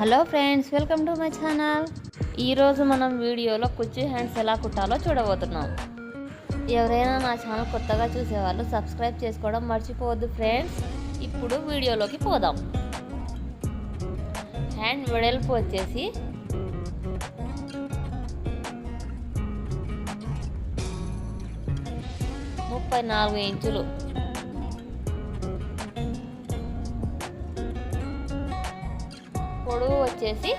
Hello friends welcome to my channel. ఈరోజు మనం వీడియోలో కుర్చీ హ్యాండ్స్ ఎలా కుట్టాలో చూడబోతున్నాం. ఎవరైనా నా ఛానల్ కొత్తగా చూసేవాళ్ళు సబ్స్క్రైబ్ చేసుకోవడం మర్చిపోవద్దు ఫ్రెండ్స్. ఇప్పుడు వీడియోలోకి పోదాం. హ్యాండ్ వెడల్పు వచ్చేసి ముప్పై నాలుగు ఇంచులు. వచ్చేసి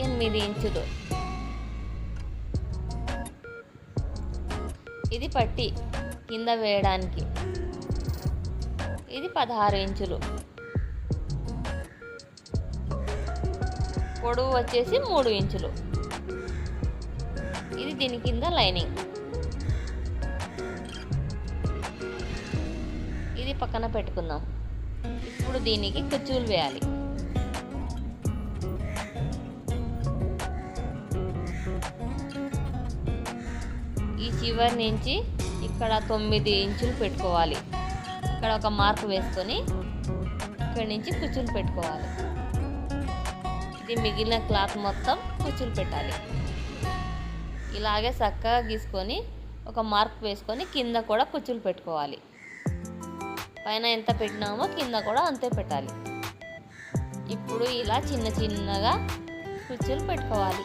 ఎనిమిది ఇంచులు. ఇది పట్టి కింద వేయడానికి. ఇది పదహారు ఇంచులు. పొడవు వచ్చేసి మూడు ఇంచులు. ఇది దీని కింద లైనింగ్. ఇది పక్కన పెట్టుకుందాం. ఇప్పుడు దీనికి కుచ్చులు వేయాలి. ఈ చివరి నుంచి ఇక్కడ తొమ్మిది ఇంచులు పెట్టుకోవాలి. ఇక్కడ ఒక మార్క్ వేసుకొని ఇక్కడ నుంచి కుచ్చులు పెట్టుకోవాలి. ఇది మిగిలిన క్లాత్ మొత్తం కుచ్చులు పెట్టాలి. ఇలాగే చక్కగా గీసుకొని ఒక మార్క్ వేసుకొని కింద కూడా కుచ్చులు పెట్టుకోవాలి. పైన ఎంత పెట్టినామో కింద కూడా అంతే పెట్టాలి. ఇప్పుడు ఇలా చిన్న చిన్నగా కుచ్చులు పెట్టుకోవాలి.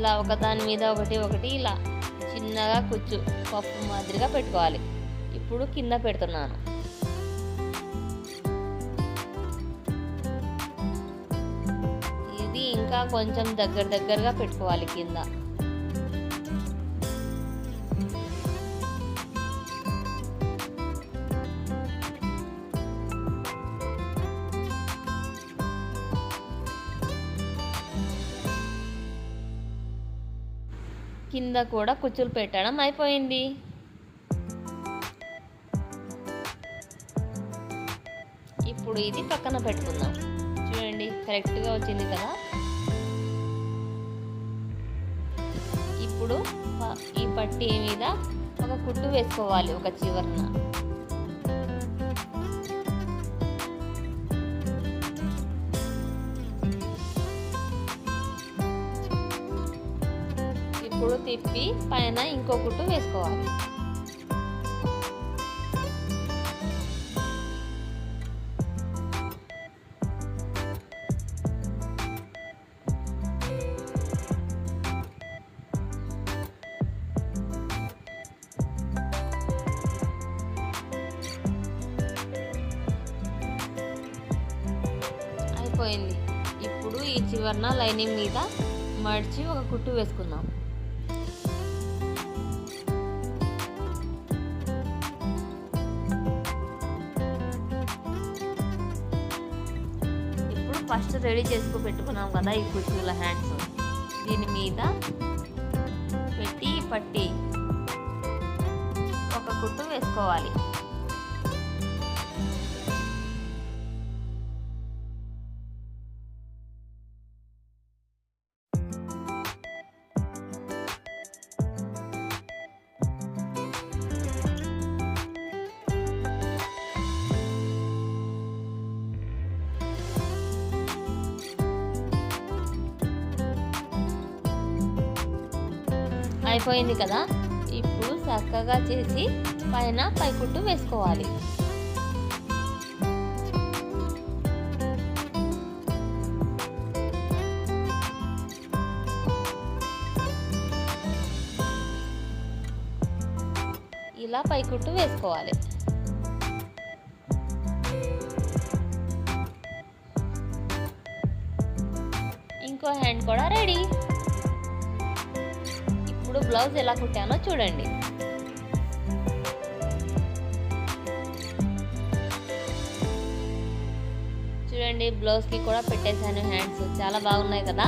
ఇలా ఒకదాని మీద ఒకటి ఒకటి ఇలా చిన్నగా కుచ్చు పప్పు మాదిరిగా పెట్టుకోవాలి. ఇప్పుడు కింద పెడుతున్నాను. ఇది ఇంకా కొంచెం దగ్గర దగ్గరగా పెట్టుకోవాలి కింద. కింద కూడా కుచ్చులు పెట్టడం అయిపోయింది. ఇప్పుడు ఇది పక్కన పెట్టుకుందాం. చూడండి కరెక్ట్గా వచ్చింది కదా? ఇప్పుడు ఈ పట్టీ మీద ఒక కుట్టు వేసుకోవాలి ఒక చివరన. ఇప్పుడు తిప్పి పైన ఇంకో కుట్టు వేసుకోవాలి. అయిపోయింది. ఇప్పుడు ఈ చివరన లైనింగ్ మీద మడిచి ఒక కుట్టు వేసుకుందాం. ఫస్ట్ రెడీ చేసుకు పెట్టుకున్నాం కదా ఈ కుర్చీల హ్యాండ్స్ దీని మీద పెట్టి పట్టి ఒక కుట్టు వేసుకోవాలి. అయిపోయింది కదా? ఇప్పుడు చక్కగా చేసి పైన పైకుట్టు వేసుకోవాలి. ఇలా పైకుట్టు వేసుకోవాలి. ఇంకో హ్యాండ్ కూడా రెడీ. ఇప్పుడు బ్లౌజ్ ఎలా కుట్టానో చూడండి. చూడండి బ్లౌజ్కి కూడా పెట్టేశాను హ్యాండ్స్. చాలా బాగున్నాయి కదా.